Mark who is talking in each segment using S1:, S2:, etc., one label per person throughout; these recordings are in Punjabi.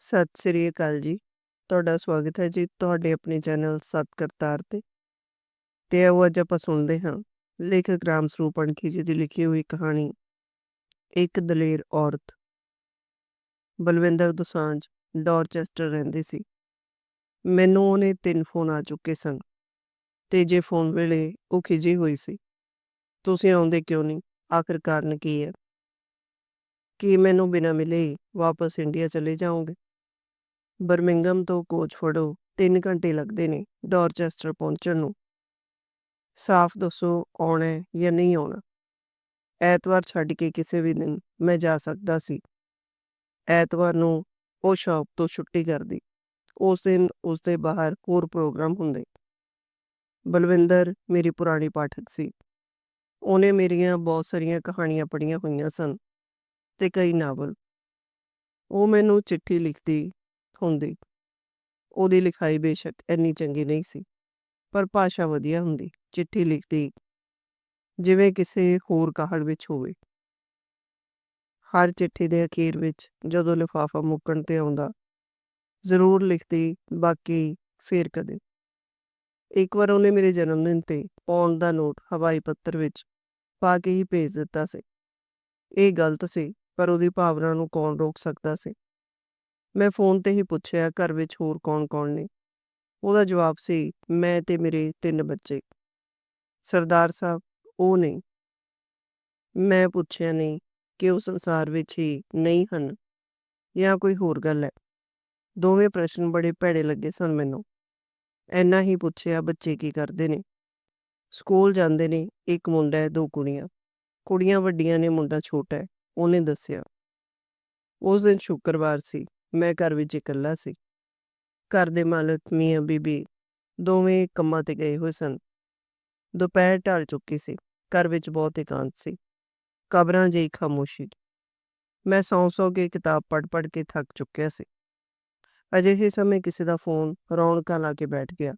S1: ਸਤਿ ਸ੍ਰੀ ਅਕਾਲ ਜੀ। ਤੁਹਾਡਾ ਸਵਾਗਤ ਹੈ ਜੀ ਤੁਹਾਡੇ ਆਪਣੇ ਚੈਨਲ ਸਤ ਕਰਤਾਰ ਤੇ। ਤੇ ਉਹ ਅੱਜ ਆਪਾਂ ਸੁਣਦੇ ਹਾਂ ਲੇਖਕ ਰਾਮ ਸਰੂਪ ਅਣਖੀ ਜੀ ਦੀ ਲਿਖੀ ਹੋਈ ਕਹਾਣੀ, ਇੱਕ ਦਲੇਰ ਔਰਤ। ਬਲਵਿੰਦਰ ਦੁਸਾਂਝ, ਡੌਰਚੈਸਟਰ ਰਹਿੰਦੇ ਸੀ। ਮੈਨੂੰ ਉਹਨੇ ਤਿੰਨ ਫੋਨ ਆ ਚੁੱਕੇ ਸਨ। ਤੇ ਜੇ ਫੋਨ ਵੇਲੇ ਉਹ ਖਿਜੀ ਹੋਈ ਸੀ, ਤੁਸੀਂ ਆਉਂਦੇ ਕਿਉਂ ਨਹੀਂ? ਆਖਰ ਕਾਰਨ ਕੀ ਹੈ? ਕੀ ਮੈਨੂੰ ਬਿਨਾਂ ਮਿਲੇ ਹੀ ਵਾਪਸ ਇੰਡੀਆ ਚਲੇ ਜਾਓਗੇ? ਬਰਮਿੰਗਮ ਤੋਂ ਕੋਚ ਫੜੋ 3 ਘੰਟੇ ਲੱਗਦੇ ਨੇ ਡੌਰਚੈਸਟਰ ਪਹੁੰਚਣ ਨੂੰ। ਸਾਫ਼ ਦੱਸੋ ਆਉਣਾ ਜਾਂ ਨਹੀਂ ਆਉਣਾ। ਐਤਵਾਰ ਛੱਡ ਕੇ ਕਿਸੇ ਵੀ ਦਿਨ ਮੈਂ ਜਾ ਸਕਦਾ ਸੀ। ਐਤਵਾਰ ਨੂੰ ਉਹ ਸ਼ੌਪ ਤੋਂ ਛੁੱਟੀ ਕਰਦੀ। ਉਸ ਦਿਨ ਉਸ ਦੇ ਬਾਹਰ ਹੋਰ ਪ੍ਰੋਗਰਾਮ ਹੁੰਦੇ। ਬਲਵਿੰਦਰ ਮੇਰੀ ਪੁਰਾਣੀ ਪਾਠਕ ਸੀ। ਉਹਨੇ ਮੇਰੀਆਂ ਬਹੁਤ ਸਾਰੀਆਂ ਕਹਾਣੀਆਂ ਪੜ੍ਹੀਆਂ ਹੋਈਆਂ ਸਨ ਤੇ ਕਈ ਨਾਵਲ। ਉਹ ਮੈਨੂੰ ਚਿੱਠੀ ਲਿਖਦੀ ਹੁੰਦੀ। ਉਹਦੀ ਲਿਖਾਈ ਬੇਸ਼ੱਕ ਇੰਨੀ ਚੰਗੀ ਨਹੀਂ ਸੀ, ਪਰ ਭਾਸ਼ਾ ਵਧੀਆ ਹੁੰਦੀ, ਚਿੱਠੀ ਲਿਖਦੀ, ਜਿਵੇਂ ਕਿਸੇ ਹੋਰ ਕਹਾਣ ਵਿੱਚ ਹੋਵੇ। ਹਰ ਚਿੱਠੀ ਦੇ ਅਖੀਰ ਵਿੱਚ ਜਦੋਂ ਲਿਫਾਫਾ ਮੁੱਕਣ ਤੇ ਆਉਂਦਾ, ਜ਼ਰੂਰ ਲਿਖਦੀ, ਬਾਕੀ ਫੇਰ ਕਦੇ। ਇੱਕ ਵਾਰ ਉਹਨੇ ਮੇਰੇ ਜਨਮ ਦਿਨ ਤੇ ਪੌਂਡ ਦਾ ਨੋਟ ਹਵਾਈ ਪੱਤਰ ਵਿੱਚ ਪਾ ਕੇ ਹੀ ਭੇਜ ਦਿੱਤਾ ਸੀ। ਇਹ ਗਲਤ ਸੀ, ਪਰ ਉਹਦੀ ਭਾਵਨਾ ਨੂੰ ਕੌਣ ਰੋਕ ਸਕਦਾ ਸੀ? ਮੈਂ ਫੋਨ ਤੇ ਹੀ ਪੁੱਛਿਆ, ਘਰ ਵਿੱਚ ਹੋਰ ਕੌਣ-ਕੌਣ ਨੇ? ਉਹਦਾ ਜਵਾਬ ਸੀ, ਮੈਂ ਤੇ ਮੇਰੇ ਤਿੰਨ ਬੱਚੇ। ਸਰਦਾਰ ਸਾਹਿਬ, ਉਹ ਨਹੀਂ ਮੈਂ ਪੁੱਛਿਆ, ਨਹੀਂ, ਕਿ ਉਹ ਸੰਸਾਰ ਵਿੱਚ ਹੀ ਨਹੀਂ ਹਨ ਜਾਂ ਕੋਈ ਹੋਰ ਗੱਲ ਹੈ? ਦੋਵੇਂ ਪ੍ਰਸ਼ਨ ਬੜੇ ਭੈੜੇ ਲੱਗੇ ਸਨ ਮੈਨੂੰ। ਐਨਾ ਹੀ ਪੁੱਛਿਆ, ਬੱਚੇ ਕੀ ਕਰਦੇ ਨੇ? ਸਕੂਲ ਜਾਂਦੇ ਨੇ, ਇੱਕ ਮੁੰਡਾ ਹੈ, ਦੋ ਕੁੜੀਆਂ। ਕੁੜੀਆਂ ਵੱਡੀਆਂ ਨੇ, ਮੁੰਡਾ ਛੋਟਾ ਹੈ, ਉਹਨੇ ਦੱਸਿਆ। ਉਸ ਦਿਨ ਸ਼ੁੱਕਰਵਾਰ ਸੀ। ਮੈਂ ਘਰ ਵਿੱਚ ਇਕੱਲਾ ਸੀ। ਘਰ ਦੇ ਮਾਲਕ ਮੀਆਂ ਬੀਬੀ ਦੋਵੇਂ ਕੰਮਾਂ ਤੇ ਗਏ ਹੋਏ ਸਨ। ਦੁਪਹਿਰ ਢਲ ਚੁੱਕੀ ਸੀ। ਘਰ ਵਿੱਚ ਬਹੁਤ ਇਕਾਂਤ ਸੀ। ਕਬਰਾਂ ਜਿਹੀ ਖਾਮੋਸ਼ੀ। ਮੈਂ ਸੌਂ ਸੌਂ ਕੇ ਕਿਤਾਬ ਪੜ੍ਹ ਪੜ੍ਹ ਕੇ ਥੱਕ ਚੁੱਕਿਆ ਸੀ। ਅਜਿਹੇ ਸਮੇਂ ਕਿਸੇ ਦਾ ਫੋਨ ਰੌਣਕਾਂ ਲਾ ਕੇ ਬੈਠ ਗਿਆ।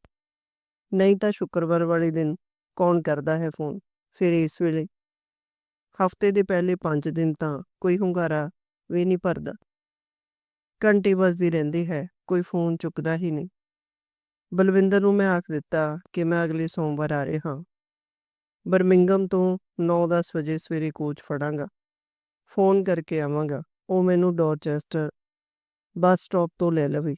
S1: ਨਹੀਂ ਤਾਂ ਸ਼ੁੱਕਰਵਾਰ ਵਾਲੇ ਦਿਨ ਕੌਣ ਕਰਦਾ ਹੈ ਫੋਨ? ਫਿਰ ਇਸ ਵੇਲੇ। ਹਫ਼ਤੇ ਦੇ ਪਹਿਲੇ 5 ਦਿਨ ਤਾਂ ਕੋਈ ਹੁੰਗਾਰਾ ਵੀ ਨਹੀਂ ਭਰਦਾ। ਘੰਟੀ ਵੱਜਦੀ ਰਹਿੰਦੀ ਹੈ, ਕੋਈ ਫੋਨ ਚੁੱਕਦਾ ਹੀ ਨਹੀਂ। ਬਲਵਿੰਦਰ ਨੂੰ ਮੈਂ ਆਖ ਦਿੱਤਾ ਕਿ ਮੈਂ ਅਗਲੇ ਸੋਮਵਾਰ ਆ ਰਿਹਾ ਹਾਂ। ਬਰਮਿੰਗਮ ਤੋਂ 9-10 ਵਜੇ ਸਵੇਰੇ ਕੋਚ ਫੜਾਂਗਾ। ਫੋਨ ਕਰਕੇ ਆਵਾਂਗਾ। ਉਹ ਮੈਨੂੰ ਡੋਰਚੈਸਟਰ ਬੱਸ ਸਟਾਪ ਤੋਂ ਲੈ ਲਵੇ।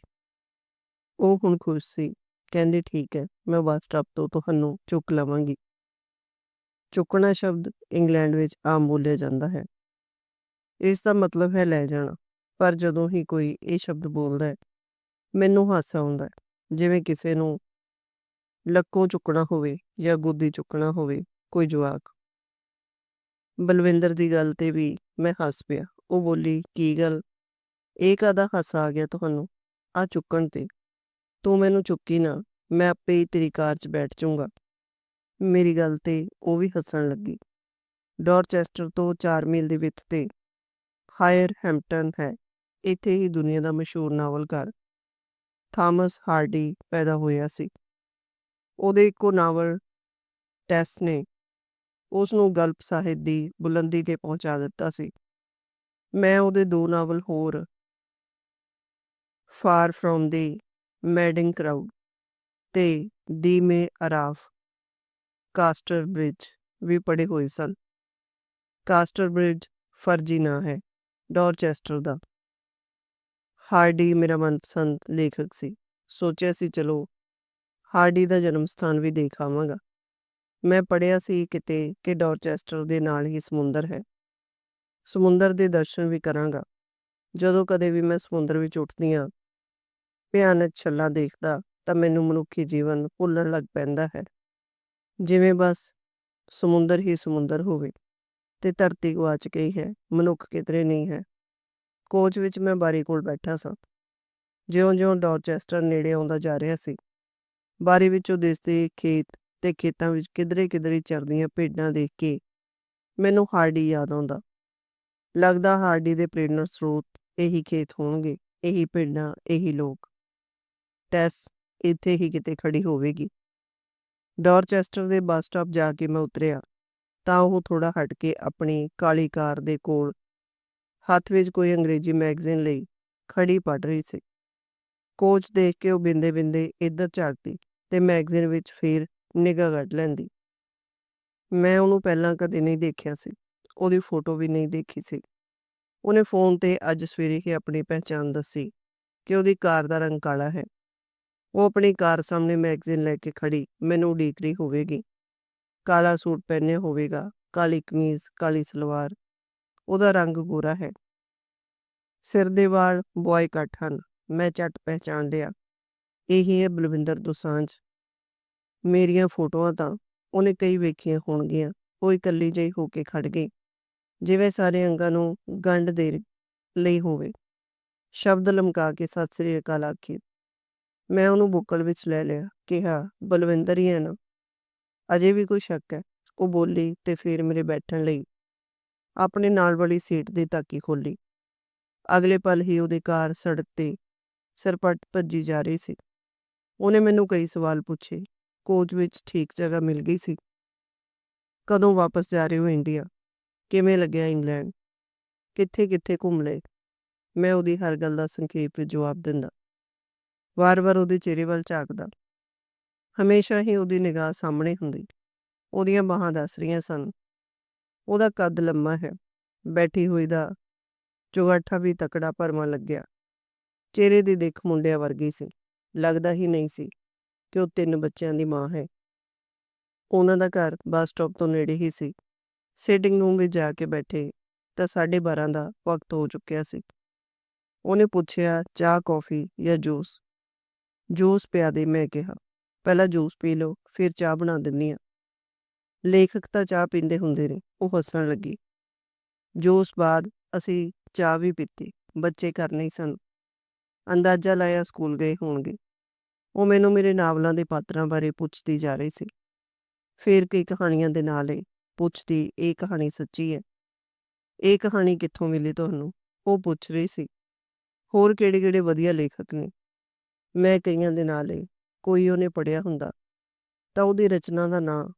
S1: ਉਹ ਹੁਣ ਖੁਸ਼ ਸੀ। ਕਹਿੰਦੀ, ਠੀਕ ਹੈ, ਮੈਂ ਬੱਸ ਸਟਾਪ ਤੋਂ ਤੁਹਾਨੂੰ ਚੁੱਕ ਲਵਾਂਗੀ। ਚੁੱਕਣਾ ਸ਼ਬਦ ਇੰਗਲੈਂਡ ਵਿੱਚ ਆਮ ਬੋਲਿਆ ਜਾਂਦਾ ਹੈ। ਇਸ ਦਾ ਮਤਲਬ ਹੈ ਲੈ ਜਾਣਾ। ਪਰ ਜਦੋਂ ਹੀ ਕੋਈ ਇਹ ਸ਼ਬਦ ਬੋਲਦਾ ਹੈ, ਮੈਨੂੰ ਹਾਸਾ ਆਉਂਦਾ ਹੈ। ਜਿਵੇਂ ਕਿਸੇ ਨੂੰ ਲੱਕੋਂ ਚੁੱਕਣਾ ਹੋਵੇ ਜਾਂ ਗੋਦੀ ਚੁੱਕਣਾ ਹੋਵੇ, ਕੋਈ ਜਵਾਕ। ਬਲਵਿੰਦਰ ਦੀ ਗੱਲ ਤੇ ਵੀ ਮੈਂ ਹੱਸ ਪਿਆ। ਉਹ ਬੋਲੀ, ਕੀ ਗੱਲ? ਇਹ ਕਾਦਾ ਹਾਸਾ ਆ ਗਿਆ ਤੁਹਾਨੂੰ? ਆ ਚੁੱਕਣ ਤੇ। ਤੂੰ ਮੈਨੂੰ ਚੁੱਕੀ ਨਾ, ਮੈਂ ਆਪੇ ਹੀ ਤੇਰੀ ਕਾਰ 'ਚ ਬੈਠ ਜਾਊਂਗਾ। ਮੇਰੀ ਗੱਲ ਤੇ ਉਹ ਵੀ ਹੱਸਣ ਲੱਗੀ। ਡੌਰਚੈਸਟਰ ਤੋਂ 4 ਮੀਲ ਦੀ ਵਿੱਥ ਤੇ ਹਾਇਰ ਹੈਂਪਟਨ ਹੈ। ਇੱਥੇ ਹੀ ਦੁਨੀਆ ਦਾ ਮਸ਼ਹੂਰ ਨਾਵਲਕਾਰ ਥਾਮਸ ਹਾਰਡੀ ਪੈਦਾ ਹੋਇਆ ਸੀ। ਉਹਦੇ ਇੱਕੋ ਨਾਵਲ ਟੈਸ ਨੇ ਉਸ ਨੂੰ ਗਲਪ ਸਾਹਿਤ ਦੀ ਬੁਲੰਦੀ ਤੇ ਪਹੁੰਚਾ ਦਿੱਤਾ ਸੀ। ਮੈਂ ਉਹਦੇ ਦੋ ਨਾਵਲ ਹੋਰ far from the madding crowd ਤੇ ਦੀ ਮੇ ਅਰਾਫ ਕਾਸਟਰ ਬ੍ਰਿਜ ਵੀ ਪੜੇ ਹੋਏ ਸਨ। ਕਾਸਟਰ ਬ੍ਰਿਜ ਫਰਜੀ ਨਾਂ ਹੈ ਡੌਰਚੈਸਟਰ ਦਾ। ਹਾਰਡੀ ਮੇਰਾ ਮਨਪਸੰਦ ਲੇਖਕ ਸੀ। ਸੋਚਿਆ ਸੀ, ਚਲੋ, ਹਾਰਡੀ ਦਾ ਜਨਮ ਸਥਾਨ ਵੀ ਦੇਖ ਆਵਾਂਗਾ। ਮੈਂ ਪੜਿਆ ਸੀ ਕਿਤੇ ਕਿ ਡੌਰਚੈਸਟਰ ਦੇ ਨਾਲ ਹੀ ਸਮੁੰਦਰ ਹੈ। ਸਮੁੰਦਰ ਦੇ ਦਰਸ਼ਨ ਵੀ ਕਰਾਂਗਾ। ਜਦੋਂ ਕਦੇ ਵੀ ਮੈਂ ਸਮੁੰਦਰ ਵਿੱਚ ਉੱਠਦੀ ਹਾਂ ਭਿਆਨਕ ਛੱਲਾ ਦੇਖਦਾ, ਤਾਂ ਮੈਨੂੰ ਮਨੁੱਖੀ ਜੀਵਨ ਭੁੱਲਣ ਲੱਗ ਪੈਂਦਾ ਹੈ। ਜਿਵੇਂ ਬਸ ਸਮੁੰਦਰ ਹੀ ਸਮੁੰਦਰ ਹੋਵੇ, ਤੇ ਧਰਤੀ ਗਵਾਚ ਗਈ ਹੈ, ਮਨੁੱਖ ਕਿਧਰੇ ਨਹੀਂ ਹੈ। ਕੋਚ ਵਿੱਚ ਮੈਂ ਬਾਰੀ ਕੋਲ ਬੈਠਾ ਸਾਂ। ਜਿਉਂ-ਜਿਉਂ ਡੌਰਚੈਸਟਰ ਨੇੜੇ ਆਉਂਦਾ ਜਾ ਰਿਹਾ ਸੀ, ਬਾਰੀ ਵਿੱਚੋਂ ਦਿਸਦੇ ਖੇਤ ਤੇ ਖੇਤਾਂ ਵਿੱਚ ਕਿਧਰੇ-ਕਿਧਰੇ ਚਰਦੀਆਂ ਭੇਡਾਂ ਦੇਖ ਕੇ ਮੈਨੂੰ ਹਾਰਡੀ ਯਾਦ ਆਉਂਦਾ। ਲੱਗਦਾ ਹਾਰਡੀ ਦੇ ਪ੍ਰੇਰਣਾ ਸਰੋਤ ਇਹੀ ਖੇਤ ਹੋਣਗੇ, ਇਹੀ ਭੇਡਾਂ, ਇਹੀ ਲੋਕ। ਟੈਸ ਇੱਥੇ ਹੀ ਕਿਤੇ ਖੜੀ ਹੋਵੇਗੀ। ਡੌਰਚੈਸਟਰ ਦੇ ਬੱਸ ਸਟਾਪ ਜਾ ਕੇ ਮੈਂ ਉਤਰਿਆ, ਤਾਂ ਉਹ ਥੋੜਾ ਹਟ ਕੇ ਆਪਣੀ ਕਾਲੀ ਕਾਰ ਦੇ ਕੋਲ ਹੱਥ ਵਿੱਚ ਕੋਈ ਅੰਗਰੇਜ਼ੀ ਮੈਗਜ਼ੀਨ ਲਈ ਖੜੀ ਪੜ ਰਹੀ ਸੀ। ਕੋਚ ਦੇਖ ਕੇ ਉਹ ਬਿੰਦੇ ਬਿੰਦੇ ਇੱਧਰ ਝਾਕਦੀ ਤੇ ਮੈਗਜ਼ੀਨ ਵਿੱਚ ਫੇਰ ਨਿਗਾਹ ਕੱਢ ਲੈਂਦੀ। ਮੈਂ ਉਹਨੂੰ ਪਹਿਲਾਂ ਕਦੇ ਨਹੀਂ ਦੇਖਿਆ ਸੀ। ਉਹਦੀ ਫੋਟੋ ਵੀ ਨਹੀਂ ਦੇਖੀ ਸੀ। ਉਹਨੇ ਫੋਨ ਤੇ ਅੱਜ ਸਵੇਰੇ ਹੀ ਆਪਣੀ ਪਹਿਚਾਣ ਦੱਸੀ ਕਿ ਉਹਦੀ ਕਾਰ ਦਾ ਰੰਗ ਕਾਲਾ ਹੈ। ਉਹ ਆਪਣੀ ਕਾਰ ਸਾਹਮਣੇ ਮੈਗਜ਼ੀਨ ਲੈ ਕੇ ਖੜੀ ਮੈਨੂੰ ਉਡੀਕ ਰਹੀ ਹੋਵੇਗੀ। ਕਾਲਾ ਸੂਟ ਪਹਿਨਿਆ ਹੋਵੇਗਾ, ਕਾਲੀ ਕਮੀਜ਼, ਕਾਲੀ ਸਲਵਾਰ ਉਹਦਾ ਰੰਗ ਗੋਰਾ ਹੈ। ਸਿਰ ਦੇ ਵਾਲ ਬੁਆਈ ਕੱਟ ਹਨ। ਮੈਂ ਝਟ ਪਹਿਚਾਣ ਲਿਆ। ਇਹੀ ਹੈ ਬਲਵਿੰਦਰ ਦੋਸਾਂਝ ਮੇਰੀਆਂ ਫੋਟੋਆਂ ਤਾਂ ਉਹਨੇ ਕਈ ਵੇਖੀਆਂ ਹੋਣਗੀਆਂ। ਉਹ ਇਕੱਲੀ ਜਿਹੀ ਹੋ ਕੇ ਖੜ ਗਈ। ਜਿਵੇਂ ਸਾਰੇ ਅੰਗਾਂ ਨੂੰ ਗੰਢ ਦੇ ਲਈ ਹੋਵੇ। ਸ਼ਬਦ ਲਮਕਾ ਕੇ ਸਤਿ ਸ੍ਰੀ ਅਕਾਲ ਆਖੀ। ਮੈਂ ਉਹਨੂੰ ਬੁੱਕਲ ਵਿੱਚ ਲੈ ਲਿਆ। ਕਿਹਾ, ਬਲਵਿੰਦਰ ਹੀ ਹੈ ਨਾ? ਅਜੇ ਵੀ ਕੋਈ ਸ਼ੱਕ ਹੈ। ਉਹ ਬੋਲੀ ਤੇ ਫਿਰ ਮੇਰੇ ਬੈਠਣ ਲਈ ਆਪਣੇ ਨਾਲ ਵਾਲੀ ਸੀਟ ਦੀ ਤਾਕੀ ਖੋਲੀ ਅਗਲੇ ਪਲ ਹੀ ਉਹਦੀ ਕਾਰ ਸੜਕ ਤੇ ਸਰਪਟ ਭੱਜੀ ਜਾ ਰਹੀ ਸੀ। ਉਹਨੇ ਮੈਨੂੰ ਕਈ ਸਵਾਲ ਪੁੱਛੇ। ਕੋਚ ਵਿੱਚ ਠੀਕ ਜਗ੍ਹਾ ਮਿਲ ਗਈ ਸੀ। ਕਦੋਂ ਵਾਪਸ ਜਾ ਰਹੇ ਹੋ ਇੰਡੀਆ? ਕਿਵੇਂ ਲੱਗਿਆ ਇੰਗਲੈਂਡ? ਕਿੱਥੇ ਕਿੱਥੇ ਘੁੰਮ ਲਏ? ਮੈਂ ਉਹਦੀ ਹਰ ਗੱਲ ਦਾ ਸੰਖੇਪ ਵਿੱਚ ਜਵਾਬ ਦਿੰਦਾ। ਵਾਰ-ਵਾਰ ਉਹਦੇ ਚਿਹਰੇ ਵੱਲ ਝਾਕਦਾ। ਹਮੇਸ਼ਾ ਹੀ ਉਹਦੀ ਨਿਗਾਹ ਸਾਹਮਣੇ ਹੁੰਦੀ। ਉਹਦੀਆਂ ਬਾਹਾਂ ਦੱਸ ਰਹੀਆਂ ਸਨ। ਉਹਦਾ ਕੱਦ ਲੰਮਾ ਹੈ। ਬੈਠੀ ਹੋਈ ਦਾ ਚੁਗਾਠਾ ਵੀ ਤਕੜਾ ਭਰਮਾ ਲੱਗਿਆ। ਚਿਹਰੇ ਦੀ ਦਿੱਖ ਮੁੰਡਿਆਂ ਵਰਗੀ ਸੀ। ਲੱਗਦਾ ਹੀ ਨਹੀਂ ਸੀ ਕਿ ਉਹ ਤਿੰਨ ਬੱਚਿਆਂ ਦੀ ਮਾਂ ਹੈ। ਉਹਨਾਂ ਦਾ ਘਰ ਬੱਸ ਸਟਾਪ ਤੋਂ ਨੇੜੇ ਹੀ ਸੀ। ਸਿਟਿੰਗ ਰੂਮ ਵਿੱਚ ਜਾ ਕੇ ਬੈਠੇ ਤਾਂ 12:30 ਦਾ ਵਕਤ ਹੋ ਚੁੱਕਿਆ ਸੀ। ਉਹਨੇ ਪੁੱਛਿਆ, ਚਾਹ, ਕੌਫੀ ਜਾਂ ਜੂਸ? ਜੂਸ ਪਿਆ ਦੇ, ਮੈਂ ਕਿਹਾ। ਪਹਿਲਾਂ ਜੂਸ ਪੀ ਲਓ, ਫਿਰ ਚਾਹ ਬਣਾ ਦਿੰਨੀ ਆ ਲੇਖਕ ਤਾਂ ਚਾਹ ਪੀਂਦੇ ਹੁੰਦੇ ਨੇ, ਉਹ ਹੱਸਣ ਲੱਗੀ। ਜੂਸ ਬਾਅਦ ਅਸੀਂ ਚਾਹ ਵੀ ਪੀਤੀ, ਬੱਚੇ ਘਰ ਨਹੀਂ ਸਨ। ਅੰਦਾਜ਼ਾ ਲਾਇਆ ਸਕੂਲ ਗਏ ਹੋਣਗੇ। ਉਹ ਮੈਨੂੰ ਮੇਰੇ ਨਾਵਲਾਂ ਦੇ ਪਾਤਰਾਂ ਬਾਰੇ ਪੁੱਛਦੀ ਜਾ ਰਹੀ ਸੀ। ਫਿਰ ਕਈ ਕਹਾਣੀਆਂ ਦੇ ਨਾਲ ਹੀ ਪੁੱਛਦੀ, ਇਹ ਕਹਾਣੀ ਸੱਚੀ ਹੈ? ਇਹ ਕਹਾਣੀ ਕਿੱਥੋਂ ਮਿਲੀ ਤੁਹਾਨੂੰ? ਉਹ ਪੁੱਛ ਰਹੀ ਸੀ। ਹੋਰ ਕਿਹੜੇ ਕਿਹੜੇ ਵਧੀਆ ਲੇਖਕ ਨੇ? ਮੈਂ ਕਈਆਂ ਦੇ ਨਾਲ ਹੀ, ਕੋਈ ਉਹਨੇ ਪੜਿਆ ਹੁੰਦਾ, ਤਾਂ ਉਹਦੀ ਰਚਨਾ ਦਾ ਨਾਂ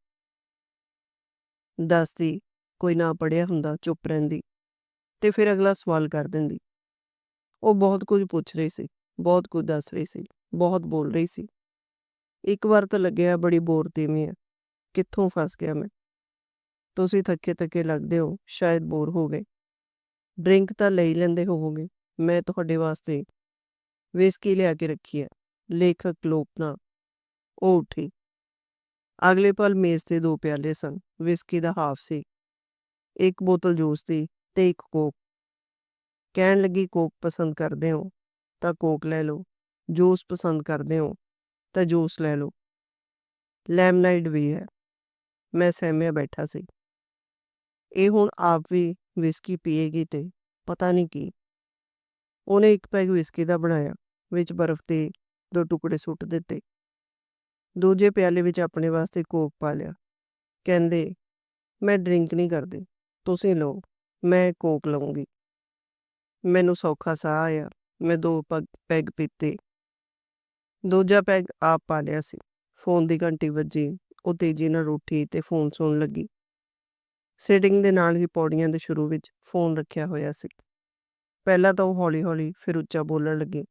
S1: ਦੱਸਦੀ ਕੋਈ ਨਾ ਪੜਿਆ ਹੁੰਦਾ, ਚੁੱਪ ਰਹਿੰਦੀ। ਤੇ ਫਿਰ ਅਗਲਾ ਸਵਾਲ ਕਰ ਦਿੰਦੀ। ਉਹ ਬਹੁਤ ਕੁਝ ਪੁੱਛ ਰਹੀ ਸੀ, ਬਹੁਤ ਕੁਝ ਦੱਸ ਰਹੀ ਸੀ, ਬਹੁਤ ਬੋਲ ਰਹੀ ਸੀ। ਇੱਕ ਵਾਰ ਤਾਂ ਲੱਗਿਆ ਬੜੀ ਬੋਰ ਤੀਵੀਂ ਹੈ ਕਿੱਥੋਂ ਫਸ ਗਿਆ ਮੈਂ? ਤੁਸੀਂ ਥੱਕੇ ਥੱਕੇ ਲੱਗਦੇ ਹੋ, ਸ਼ਾਇਦ ਬੋਰ ਹੋ ਗਏ। ਡਰਿੰਕ ਤਾਂ ਲੈ ਲੈਂਦੇ ਹੋਵੋਗੇ, ਮੈਂ ਤੁਹਾਡੇ ਵਾਸਤੇ ਵਿਸਕੀ ਲਿਆ ਕੇ ਰੱਖੀ ਹੈ, ਲੇਖਕ ਲੋਪਨਾ। ਉਹ ਉੱਠੀ। ਅਗਲੇ ਪਲ ਮੇਜ਼ ਤੇ ਦੋ ਪਿਆਲੇ ਸਨ। ਵਿਸਕੀ ਦਾ ਹਾਫ ਸੀ। ਇੱਕ ਬੋਤਲ ਜੂਸ ਦੀ ਤੇ ਇੱਕ ਕੋਕ ਕਹਿਣ ਲੱਗੀ ਕੋਕ ਪਸੰਦ ਕਰਦੇ ਹੋ ਤਾਂ ਕੋਕ ਲੈ ਲਓ। ਜੂਸ ਪਸੰਦ ਕਰਦੇ ਹੋ ਤਾਂ ਜੂਸ ਲੈ ਲਓ। ਲੈਮਨਾਈਡ ਵੀ ਹੈ। ਮੈਂ ਸਹਿਮਿਆ ਬੈਠਾ ਸੀ। ਇਹ ਹੁਣ ਆਪ ਵੀ ਵਿਸਕੀ ਪੀਏਗੀ ਤੇ ਪਤਾ ਨਹੀਂ ਕੀ। ਉਹਨੇ ਇੱਕ ਪੈਗ ਵਿਸਕੀ ਦਾ ਬਣਾਇਆ, ਵਿੱਚ ਬਰਫ਼ ਦੇ ਦੋ ਟੁਕੜੇ ਸੁੱਟ ਦਿੱਤੇ। ਦੂਜੇ ਪਿਆਲੇ ਵਿੱਚ ਆਪਣੇ ਵਾਸਤੇ ਕੋਕ ਪਾ ਲਿਆ। ਕਹਿੰਦੇ, ਮੈਂ ਡਰਿੰਕ ਨਹੀਂ ਕਰਦੀ, ਤੁਸੀਂ ਲਓ, ਮੈਂ ਕੋਕ ਲਵਾਂਗੀ ਮੈਨੂੰ ਸੌਖਾ ਸਾਹ ਆਇਆ, ਮੈਂ ਦੋ ਪਗ, ਪੈਗ ਪੀਤੇ। ਦੂਜਾ ਪੈਗ ਆਪ ਪਾ ਲਿਆ ਸੀ। ਫੋਨ ਦੀ ਘੰਟੀ ਵੱਜੀ, ਉਹ ਤੇਜ਼ੀ ਨਾਲ ਉੱਠੀ ਤੇ ਫੋਨ ਸੁਣਨ ਲੱਗੀ। ਸਿਟਿੰਗ ਦੇ ਨਾਲ ਹੀ ਪੌੜੀਆਂ ਦੇ ਸ਼ੁਰੂ ਵਿੱਚ ਫੋਨ ਰੱਖਿਆ ਹੋਇਆ ਸੀ। ਪਹਿਲਾਂ ਤਾਂ ਉਹ ਹੌਲੀ-ਹੌਲੀ ਫਿਰ ਉੱਚਾ ਬੋਲਣ ਲੱਗੀ।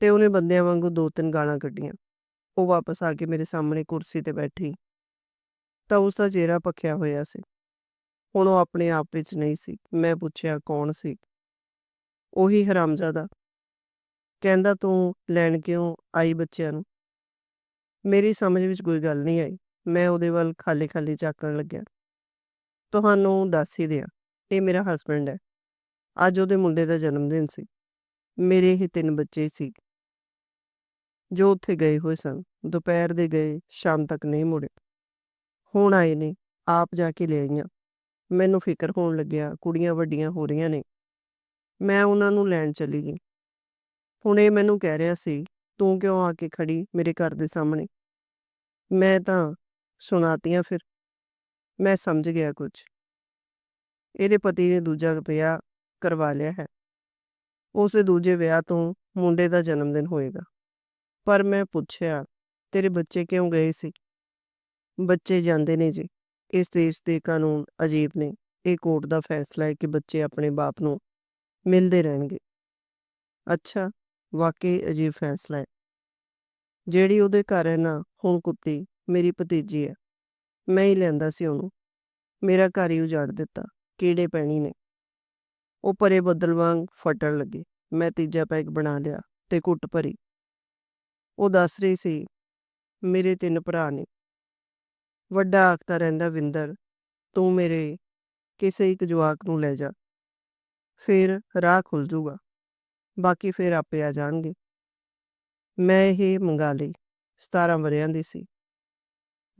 S1: ਤੇ ਉਹਨੇ ਬੰਦਿਆਂ ਵਾਂਗੂ ਦੋ ਤਿੰਨ ਗਾਲਾਂ ਕੱਢੀਆਂ। ਉਹ ਵਾਪਸ ਆ ਕੇ ਮੇਰੇ ਸਾਹਮਣੇ ਕੁਰਸੀ ਤੇ ਬੈਠੀ। ਤਾਂ ਉਸ ਦਾ ਚਿਹਰਾ ਪੱਕਿਆ ਹੋਇਆ ਸੀ। ਹੁਣ ਉਹ ਆਪਣੇ ਆਪ ਵਿੱਚ ਨਹੀਂ ਸੀ। ਮੈਂ ਪੁੱਛਿਆ, ਕੌਣ ਸੀ? ਉਹੀ ਹਰਾਮਜ਼ਾਦਾ। ਕਹਿੰਦਾ, ਤੂੰ ਲੈਣ ਕਿਉਂ ਆਈ ਬੱਚਿਆਂ ਨੂੰ? ਮੇਰੀ ਸਮਝ ਵਿੱਚ ਕੋਈ ਗੱਲ ਨਹੀਂ ਆਈ। ਮੈਂ ਉਹਦੇ ਵੱਲ ਖਾਲੀ ਖਾਲੀ ਝਾਕਣ ਲੱਗਿਆ। ਤੁਹਾਨੂੰ ਦੱਸ ਹੀ ਦਿਆਂ, ਇਹ ਮੇਰਾ ਹਸਬੰਡ ਹੈ। ਅੱਜ ਉਹਦੇ ਮੁੰਡੇ ਦਾ ਜਨਮ ਦਿਨ ਸੀ। ਮੇਰੇ ਹੀ ਤਿੰਨ ਬੱਚੇ ਸੀ। ਜੋ ਉੱਥੇ ਗਏ ਹੋਏ ਸਨ। ਦੁਪਹਿਰ ਦੇ ਗਏ, ਸ਼ਾਮ ਤੱਕ ਨਹੀਂ ਮੁੜੇ। ਹੁਣ ਆਏ ਨੇ, ਆਪ ਜਾ ਕੇ ਲੈ ਆਈਆਂ। ਮੈਨੂੰ ਫਿਕਰ ਹੋਣ ਲੱਗਿਆ, ਕੁੜੀਆਂ ਵੱਡੀਆਂ ਹੋ ਰਹੀਆਂ ਨੇ। ਮੈਂ ਉਹਨਾਂ ਨੂੰ ਲੈਣ ਚਲੀ ਗਈ। ਹੁਣ ਇਹ ਮੈਨੂੰ ਕਹਿ ਰਿਹਾ ਸੀ, ਤੂੰ ਕਿਉਂ ਆ ਕੇ ਖੜੀ ਮੇਰੇ ਘਰ ਦੇ ਸਾਹਮਣੇ? ਮੈਂ ਤਾਂ ਸੁਣਾਤੀਆਂ ਫਿਰ। ਮੈਂ ਸਮਝ ਗਿਆ ਕੁਝ ਇਹਦੇ ਪਤੀ ਨੇ ਦੂਜਾ ਵਿਆਹ ਕਰਵਾ ਲਿਆ ਹੈ। ਉਸ ਦੇ ਦੂਜੇ ਵਿਆਹ ਤੋਂ ਮੁੰਡੇ ਦਾ ਜਨਮ ਦਿਨ ਹੋਏਗਾ। ਪਰ ਮੈਂ ਪੁੱਛਿਆ, ਤੇਰੇ ਬੱਚੇ ਕਿਉਂ ਗਏ ਸੀ? ਬੱਚੇ ਜਾਂਦੇ ਨੇ ਜੀ। ਇਸ ਦੇਸ਼ ਦੇ ਕਾਨੂੰਨ ਅਜੀਬ ਨੇ। ਇਹ ਕੋਰਟ ਦਾ ਫੈਸਲਾ ਹੈ ਕਿ ਬੱਚੇ ਆਪਣੇ ਬਾਪ ਨੂੰ ਮਿਲਦੇ ਰਹਿਣਗੇ। ਅੱਛਾ, ਵਾਕਈ ਅਜੀਬ ਫੈਸਲਾ ਹੈ। ਜਿਹੜੀ ਉਹਦੇ ਘਰ ਹੈ ਨਾ, ਹੁਣ ਕੁੱਤੀ, ਮੇਰੀ ਭਤੀਜੀ ਹੈ। ਮੈਂ ਹੀ ਲੈਂਦਾ ਸੀ ਉਹਨੂੰ। ਮੇਰਾ ਘਰ ਹੀ ਉਜਾੜ ਦਿੱਤਾ। ਕੀੜੇ ਪੈਣੀ ਨੇ। ਉਹ ਪਰੇ ਬੱਦਲ ਵਾਂਗ ਫਟਣ ਲੱਗੇ। ਮੈਂ ਤੀਜਾ ਪੈਕ ਬਣਾ ਲਿਆ ਤੇ ਕੁੱਟ ਭਰੀ। ਉਹ ਦੱਸ ਰਹੀ ਸੀ, ਮੇਰੇ ਤਿੰਨ ਭਰਾ ਨੇ। ਵੱਡਾ ਆਖਦਾ ਰਹਿੰਦਾ, ਵਿੰਦਰ, ਤੂੰ ਮੇਰੇ ਕਿਸੇ ਇੱਕ ਜਵਾਕ ਨੂੰ ਲੈ ਜਾ। ਫਿਰ ਰਾਹ ਖੁੱਲ ਜੂਗਾ। ਬਾਕੀ ਫਿਰ ਆਪੇ ਆ ਜਾਣਗੇ। ਮੈਂ ਇਹ ਮੰਗਾ ਲਈ। 17 ਵਰਿਆਂ ਦੀ ਸੀ।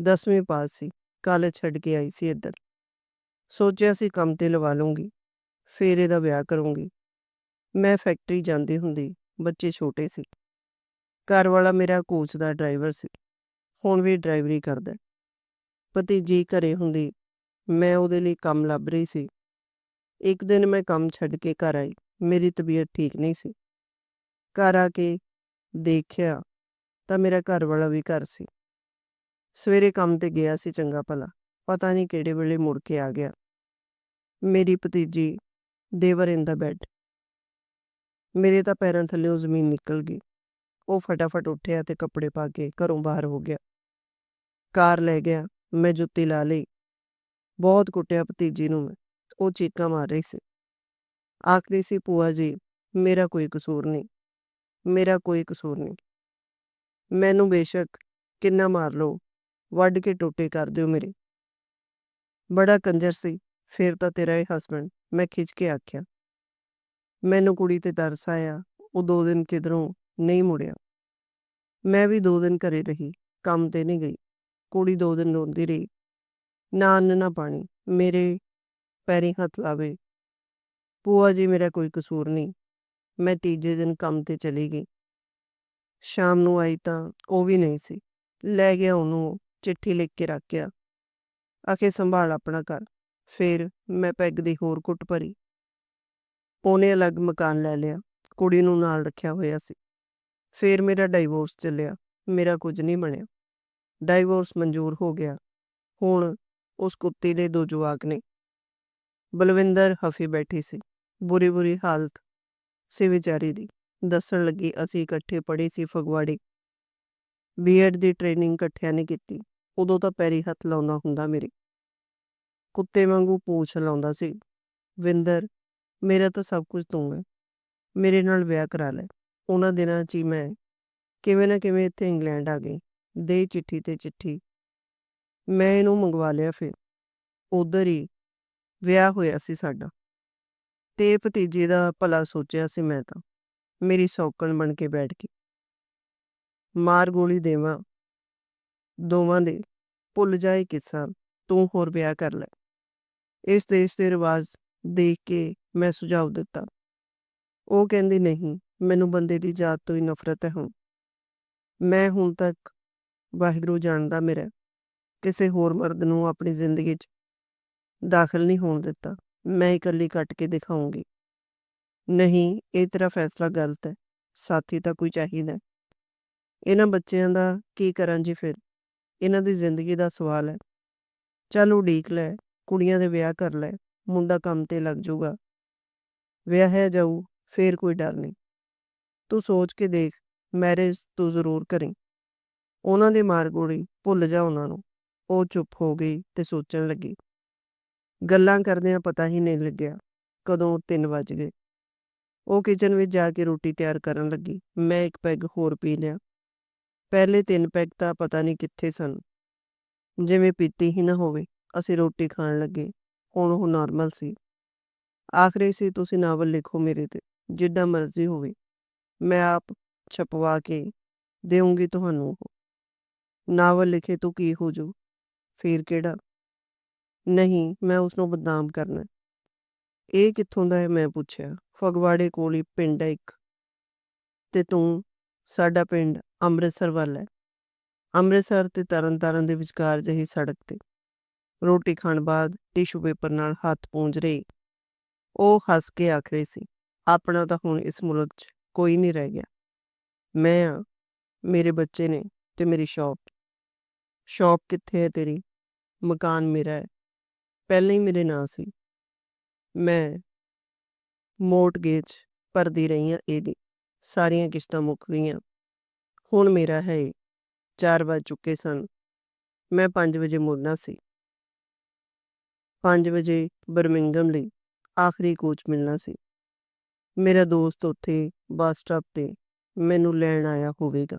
S1: 10ਵੀਂ ਪਾਸ ਸੀ। ਕਾਲਜ ਛੱਡ ਕੇ ਆਈ ਸੀ ਇੱਧਰ। ਸੋਚਿਆ ਸੀ ਕੰਮ ਤੇ ਲਵਾ ਲੂੰਗੀ ਫਿਰ ਇਹਦਾ ਵਿਆਹ ਕਰੂੰਗੀ। ਮੈਂ ਫੈਕਟਰੀ ਜਾਂਦੀ ਹੁੰਦੀ। ਬੱਚੇ ਛੋਟੇ ਸੀ। ਘਰ ਵਾਲਾ ਮੇਰਾ ਕੋਚ ਦਾ ਡਰਾਈਵਰ ਸੀ। ਹੁਣ ਵੀ ਡਰਾਈਵਰੀ ਕਰਦਾ। ਭਤੀਜੀ ਘਰੇ ਹੁੰਦੀ, ਮੈਂ ਉਹਦੇ ਲਈ ਕੰਮ ਲੱਭ ਰਹੀ ਸੀ। ਇੱਕ ਦਿਨ ਮੈਂ ਕੰਮ ਛੱਡ ਕੇ ਘਰ ਆਈ, ਮੇਰੀ ਤਬੀਅਤ ਠੀਕ ਨਹੀਂ ਸੀ। ਘਰ ਆ ਕੇ ਦੇਖਿਆ ਤਾਂ ਮੇਰਾ ਘਰ ਵਾਲਾ ਵੀ ਘਰ ਸੀ। ਸਵੇਰੇ ਕੰਮ ਤੇ ਗਿਆ ਸੀ ਚੰਗਾ ਭਲਾ, ਪਤਾ ਨਹੀਂ ਕਿਹੜੇ ਵੇਲੇ ਮੁੜ ਕੇ ਆ ਗਿਆ। ਮੇਰੀ ਭਤੀਜੀ ਦੇਵਰ ਇਨ ਦਾ ਬੈੱਡ। ਮੇਰੇ ਤਾਂ ਪੈਰਾਂ ਥੱਲੇੋਂ ਜ਼ਮੀਨ ਨਿਕਲ ਗਈ। ਉਹ ਫਟਾਫਟ ਉੱਠਿਆ ਤੇ ਕੱਪੜੇ ਪਾ ਕੇ ਘਰੋਂ ਬਾਹਰ ਹੋ ਗਿਆ। ਕਾਰ ਲੈ ਗਿਆ। ਮੈਂ ਜੁੱਤੀ ਲਾ ਲਈ। ਬਹੁਤ ਕੁੱਟਿਆ ਭਤੀਜੀ ਨੂੰ ਮੈਂ। ਉਹ ਚੀਕਾਂ ਮਾਰ ਰਹੀ ਸੀ। ਆਖਦੀ ਸੀ, ਭੂਆ ਜੀ, ਮੇਰਾ ਕੋਈ ਕਸੂਰ ਨਹੀਂ। ਮੇਰਾ ਕੋਈ ਕਸੂਰ ਨਹੀਂ। ਮੈਨੂੰ ਬੇਸ਼ੱਕ ਕਿੰਨਾ ਮਾਰ ਲਓ, ਵੱਢ ਕੇ ਟੋਟੇ ਕਰ ਦਿਓ ਮੇਰੇ। ਬੜਾ ਕੰਜਰ ਸੀ। ਫਿਰ ਤਾਂ ਤੇਰਾ ਇਹ ਹਸਬੰਡ ਮੈਂ ਖਿੱਚ ਕੇ ਆਖਿਆ। ਮੈਨੂੰ ਕੁੜੀ ਤੇ ਤਰਸ ਆਇਆ। ਉਹ ਦੋ ਦਿਨ ਕਿਧਰੋਂ ਨਹੀਂ ਮੁੜਿਆ। ਮੈਂ ਵੀ ਦੋ ਦਿਨ ਘਰੇ ਰਹੀ। ਕੰਮ ਤੇ ਨਹੀਂ ਗਈ। ਕੁੜੀ ਦੋ ਦਿਨ ਰੋਂਦੀ ਰਹੀ। ਨਾ ਅੰਨ, ਨਾ ਪਾਣੀ। ਮੇਰੇ ਪੈਰੀ ਹੱਥ ਲਾਵੇ। ਭੂਆ ਜੀ, ਮੇਰਾ ਕੋਈ ਕਸੂਰ ਨਹੀਂ। ਮੈਂ ਤੀਜੇ ਦਿਨ ਕੰਮ ਤੇ ਚਲੀ ਗਈ। ਸ਼ਾਮ ਨੂੰ ਆਈ ਤਾਂ ਉਹ ਵੀ ਨਹੀਂ ਸੀ। ਲੈ ਗਿਆ ਉਹਨੂੰ, ਚਿੱਠੀ ਲਿਖ ਕੇ ਰੱਖਿਆ। ਆਖੇ, ਸੰਭਾਲ ਆਪਣਾ ਘਰ। ਫਿਰ ਮੈਂ ਪੈਗ ਦੀ ਹੋਰ ਕੁੱਟ ਭਰੀ। ਉਹਨੇ ਅਲੱਗ ਮਕਾਨ ਲੈ ਲਿਆ। ਕੁੜੀ ਨੂੰ ਨਾਲ ਰੱਖਿਆ ਹੋਇਆ ਸੀ। ਫਿਰ ਮੇਰਾ ਡਾਈਵੋਰਸ ਚੱਲਿਆ। ਮੇਰਾ ਕੁਝ ਨਹੀਂ ਬਣਿਆ। ਡਾਈਵੋਰਸ ਮਨਜ਼ੂਰ ਹੋ ਗਿਆ। ਹੁਣ ਉਸ ਕੁੱਤੀ ਦੇ ਦੋ ਜਵਾਕ ਨੇ। ਬਲਵਿੰਦਰ ਹਫੀ ਬੈਠੀ ਸੀ। ਬੁਰੀ ਬੁਰੀ ਹਾਲਤ ਸੀ ਵਿਚਾਰੀ ਦੀ। ਦੱਸਣ ਲੱਗੀ, ਅਸੀਂ ਇਕੱਠੇ ਪੜ੍ਹੇ ਸੀ ਫਗਵਾੜੇ। ਬੀਐਡ ਦੀ ਟ੍ਰੇਨਿੰਗ ਇਕੱਠਿਆਂ ਨੇ ਕੀਤੀ। ਉਦੋਂ ਤਾਂ ਪੈਰੀ ਹੱਥ ਲਾਉਂਦਾ ਹੁੰਦਾ ਮੇਰੇ। ਕੁੱਤੇ ਵਾਂਗੂ ਪੂਛ ਲਾਉਂਦਾ ਸੀ। ਵਿੰਦਰ, ਮੇਰਾ ਤਾਂ ਸਭ ਕੁਝ ਤੂੰ ਹੈ। ਮੇਰੇ ਨਾਲ ਵਿਆਹ ਕਰਾ ਲੈ। ਉਹਨਾਂ ਦਿਨਾਂ 'ਚ ਹੀ ਮੈਂ ਕਿਵੇਂ ਨਾ ਕਿਵੇਂ ਇੱਥੇ ਇੰਗਲੈਂਡ ਆ ਗਈ। ਦੇ ਚਿੱਠੀ ਤੇ ਚਿੱਠੀ। ਮੈਂ ਇਹਨੂੰ ਮੰਗਵਾ ਲਿਆ ਫਿਰ। ਉਧਰ ਹੀ ਵਿਆਹ ਹੋਇਆ ਸੀ ਸਾਡਾ। ਤੇ ਭਤੀਜੇ ਦਾ ਭਲਾ ਸੋਚਿਆ ਸੀ ਮੈਂ ਤਾਂ। ਮੇਰੀ ਸੌਕਣ ਬਣ ਕੇ ਬੈਠ ਗਈ। ਮਾਰ ਗੋਲੀ ਦੇਵਾਂ। ਦੋਵਾਂ ਦੇ ਭੁੱਲ ਜਾਏ ਕਿੱਸਾ। ਤੂੰ ਹੋਰ ਵਿਆਹ ਕਰ ਲੈ। ਇਸ ਦੇਸ਼ ਦੇ ਰਿਵਾਜ ਦੇਖ ਕੇ ਮੈਂ ਸੁਝਾਅ ਦਿੱਤਾ। ਉਹ ਕਹਿੰਦੀ, ਨਹੀਂ, ਮੈਨੂੰ ਬੰਦੇ ਦੀ ਜਾਤ ਤੋਂ ਹੀ ਨਫ਼ਰਤ ਹੈ ਹੁਣ। ਮੈਂ ਹੁਣ ਤੱਕ ਵਾਹਿਗੁਰੂ ਜਾਣਦਾ ਮੇਰਾ ਕਿਸੇ ਹੋਰ ਮਰਦ ਨੂੰ ਆਪਣੀ ਜ਼ਿੰਦਗੀ 'ਚ ਦਾਖਲ ਨਹੀਂ ਹੋਣ ਦਿੱਤਾ। ਮੈਂ ਇਕੱਲੀ ਕੱਟ ਕੇ ਦਿਖਾਉਂਗੀ। ਨਹੀਂ, ਇਹ ਤੇਰਾ ਫੈਸਲਾ ਗਲਤ ਹੈ। ਸਾਥੀ ਤਾਂ ਕੋਈ ਚਾਹੀਦਾ ਇਹਨਾਂ ਬੱਚਿਆਂ ਦਾ ਕੀ ਕਰਾਂ ਜੀ ਫਿਰ? ਇਹਨਾਂ ਦੀ ਜ਼ਿੰਦਗੀ ਦਾ ਸਵਾਲ ਹੈ। ਚੱਲ ਉਡੀਕ ਲੈ, ਕੁੜੀਆਂ ਦੇ ਵਿਆਹ ਕਰ ਲੈ, ਮੁੰਡਾ ਕੰਮ ਤੇ ਲੱਗ ਜਾਊਗਾ। ਵਿਆਹਿਆ ਜਾਊ, ਫੇਰ ਕੋਈ ਡਰ ਨਹੀਂ। ਤੂੰ ਸੋਚ ਕੇ ਦੇਖ, ਮੈਰਿਜ ਤੂੰ ਜ਼ਰੂਰ ਕਰੀਂ। ਉਹਨਾਂ ਦੇ ਮਾਰ ਗੋਲੀ ਭੁੱਲ ਜਾ ਉਹਨਾਂ ਨੂੰ। ਉਹ ਚੁੱਪ ਹੋ ਗਈ ਤੇ ਸੋਚਣ ਲੱਗੀ। ਗੱਲਾਂ ਕਰਦਿਆਂ ਪਤਾ ਹੀ ਨਹੀਂ ਲੱਗਿਆ ਕਦੋਂ 3 ਵਜ ਗਏ। ਉਹ ਕਿਚਨ ਵਿੱਚ ਜਾ ਕੇ ਰੋਟੀ ਤਿਆਰ ਕਰਨ ਲੱਗੀ। ਮੈਂ ਇੱਕ ਪੈਗ ਹੋਰ ਪੀ ਲਿਆ। ਪਹਿਲੇ ਤਿੰਨ ਪੈਗ ਤਾਂ ਪਤਾ ਨਹੀਂ ਕਿੱਥੇ ਸਨ। ਜਿਵੇਂ ਪੀਤੀ ਹੀ ਨਾ ਹੋਵੇ, ਅਸੀਂ ਰੋਟੀ ਖਾਣ ਲੱਗੇ। ਹੁਣ ਉਹ ਨਾਰਮਲ ਸੀ। ਆਖਰੀ ਸੀ, ਤੁਸੀਂ ਨਾਵਲ ਲਿਖੋ ਮੇਰੇ ਤੇ, ਜਿੱਦਾਂ ਮਰਜ਼ੀ ਹੋਵੇ। ਮੈਂ ਆਪ ਛਪਵਾ ਕੇ ਦੇਵਾਂਗੀ ਤੁਹਾਨੂੰ ਨਾਵਲ ਲਿਖੇ ਤੂੰ ਕੀ ਹੋ ਜੂ ਫੇਰ ਕਿਹੜਾ? ਨਹੀਂ, ਮੈਂ ਉਸ ਨੂੰ ਬਦਨਾਮ ਕਰਨਾ ਇਹ ਕਿੱਥੋਂ ਦਾ ਹੈ, ਮੈਂ ਪੁੱਛਿਆ। ਫਗਵਾੜੇ ਕੋਲ ਹੀ ਪਿੰਡ ਹੈ ਇੱਕ। ਤੇ ਤੂੰ, ਸਾਡਾ ਪਿੰਡ ਅੰਮ੍ਰਿਤਸਰ ਵੱਲ ਹੈ। ਅੰਮ੍ਰਿਤਸਰ ਤੇ ਤਰਨਤਾਰਨ ਦੇ ਵਿਚਕਾਰ ਜਿਹੀ ਸੜਕ ਤੇ। ਰੋਟੀ ਖਾਣ ਬਾਅਦ ਟਿਸ਼ੂ ਪੇਪਰ ਨਾਲ ਹੱਥ ਪੂੰਝ ਰਹੀ। ਉਹ ਹੱਸ ਕੇ ਆਖ ਰਹੀ ਸੀ, ਆਪਣਾ ਤਾਂ ਹੁਣ ਇਸ ਮੁਲਕ 'ਚ ਕੋਈ ਨਹੀਂ ਰਹਿ ਗਿਆ। ਮੈਂ ਆ ਮੇਰੇ ਬੱਚੇ ਨੇ ਤੇ ਮੇਰੀ ਸ਼ਾਪ। ਸ਼ਾਪ ਕਿੱਥੇ ਹੈ ਤੇਰੀ? ਮਕਾਨ ਮੇਰਾ ਹੈ। ਪਹਿਲਾਂ ਹੀ ਮੇਰੇ ਨਾਂ ਸੀ। ਮੈਂ ਮੋਰਟਗੇਜ ਭਰਦੀ ਰਹੀ ਹਾਂ ਇਹਦੀ। ਸਾਰੀਆਂ ਕਿਸ਼ਤਾਂ ਮੁੱਕ ਗਈਆਂ। ਹੁਣ ਮੇਰਾ ਹੈ 4 ਵੱਜ ਚੁੱਕੇ ਸਨ। ਮੈਂ 5 ਵਜੇ ਮੁੜਨਾ ਸੀ। 5 ਵਜੇ ਬਰਮਿੰਗਮ ਲਈ ਆਖਰੀ ਕੋਚ ਮਿਲਣਾ ਸੀ। ਮੇਰਾ ਦੋਸਤ ਉੱਥੇ ਬੱਸ ਸਟਾਪ ਤੇ ਮੈਨੂੰ ਲੈਣ ਆਇਆ ਹੋਵੇਗਾ।